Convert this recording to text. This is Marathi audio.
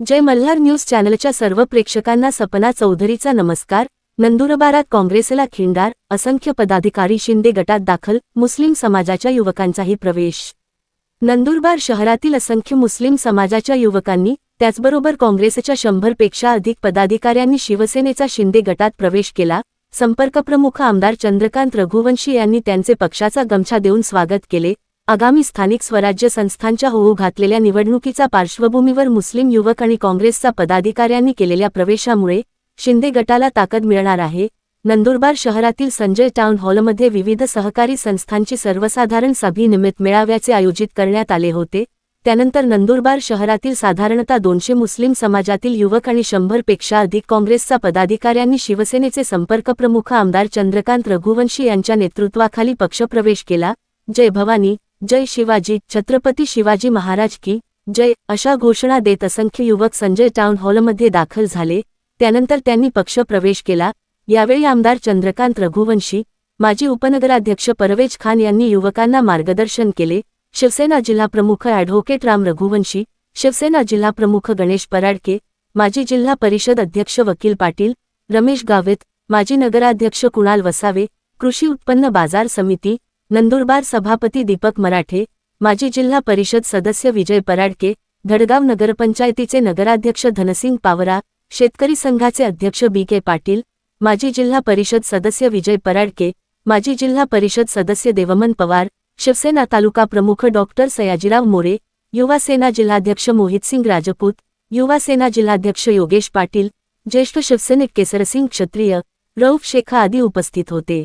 जय मल्हार न्यूज चॅनलच्या सर्व प्रेक्षकांना सपना चौधरीचा नमस्कार. नंदुरबारात काँग्रेसला खिंडार असंख्य पदाधिकारी शिंदे गटात दाखल मुस्लिम समाजाच्या युवकांचाही प्रवेश. नंदुरबार शहरातील असंख्य मुस्लिम समाजाच्या युवकांनी त्याचबरोबर काँग्रेसच्या शंभरपेक्षा अधिक पदाधिकाऱ्यांनी शिवसेनेचा शिंदे गटात प्रवेश केला. संपर्कप्रमुख आमदार चंद्रकांत रघुवंशी यांनी त्यांचे पक्षाचा गमछा देऊन स्वागत केले. आगामी स्थानिक स्वराज्य संस्थांच्या होऊ घातलेल्या निवडणुकीचा पार्श्वभूमीवर मुस्लिम युवक आणि काँग्रेसचा पदाधिकाऱ्यांनी केलेल्या प्रवेशामुळे शिंदे गटाला ताकद मिळणार आहे. नंदुरबार शहरातील संजय टाउन हॉलमध्ये विविध सहकारी संस्थांची सर्वसाधारण सभेनिमित्त मेळाव्याचे आयोजित करण्यात आले होते. त्यानंतर नंदुरबार शहरातील साधारणतः दोनशे मुस्लिम समाजातील युवक आणि शंभरपेक्षा अधिक काँग्रेसचा पदाधिकाऱ्यांनी शिवसेनेचे संपर्कप्रमुख आमदार चंद्रकांत रघुवंशी यांच्या नेतृत्वाखाली पक्षप्रवेश केला. जय भवानी. जय शिवाजी छत्रपती शिवाजी महाराज की जय अशा घोषणा देत असंख्य युवक संजय टाउन हॉलमध्ये दाखल झाले. त्यानंतर त्यांनी पक्ष प्रवेश केला. यावेळी आमदार चंद्रकांत रघुवंशी माजी उपनगराध्यक्ष परवेज खान यांनी युवकांना मार्गदर्शन केले. शिवसेना जिल्हाप्रमुख ॲडव्होकेट राम रघुवंशी शिवसेना जिल्हाप्रमुख गणेश पराडके माजी जिल्हा परिषद अध्यक्ष वकील पाटील रमेश गावित माजी नगराध्यक्ष कुणाल वसावे कृषी उत्पन्न बाजार समिती नंदुरबार सभापती दीपक मराठे माजी जिल्हा परिषद सदस्य विजय पराडके धडगाव नगरपंचायतीचे नगराध्यक्ष धनसिंग पावरा शेतकरी संघाचे अध्यक्ष बी के पाटील माजी जिल्हा परिषद सदस्य विजय पराडके माजी जिल्हा परिषद सदस्य देवमन पवार शिवसेना तालुका प्रमुख डॉक्टर सयाजीराव मोरे युवा सेना जिल्हाध्यक्ष मोहितसिंग राजपूत युवा सेना जिल्हाध्यक्ष योगेश पाटील ज्येष्ठ शिवसैनिक केसरसिंग क्षत्रिय रौफ शेखा आदी उपस्थित होते.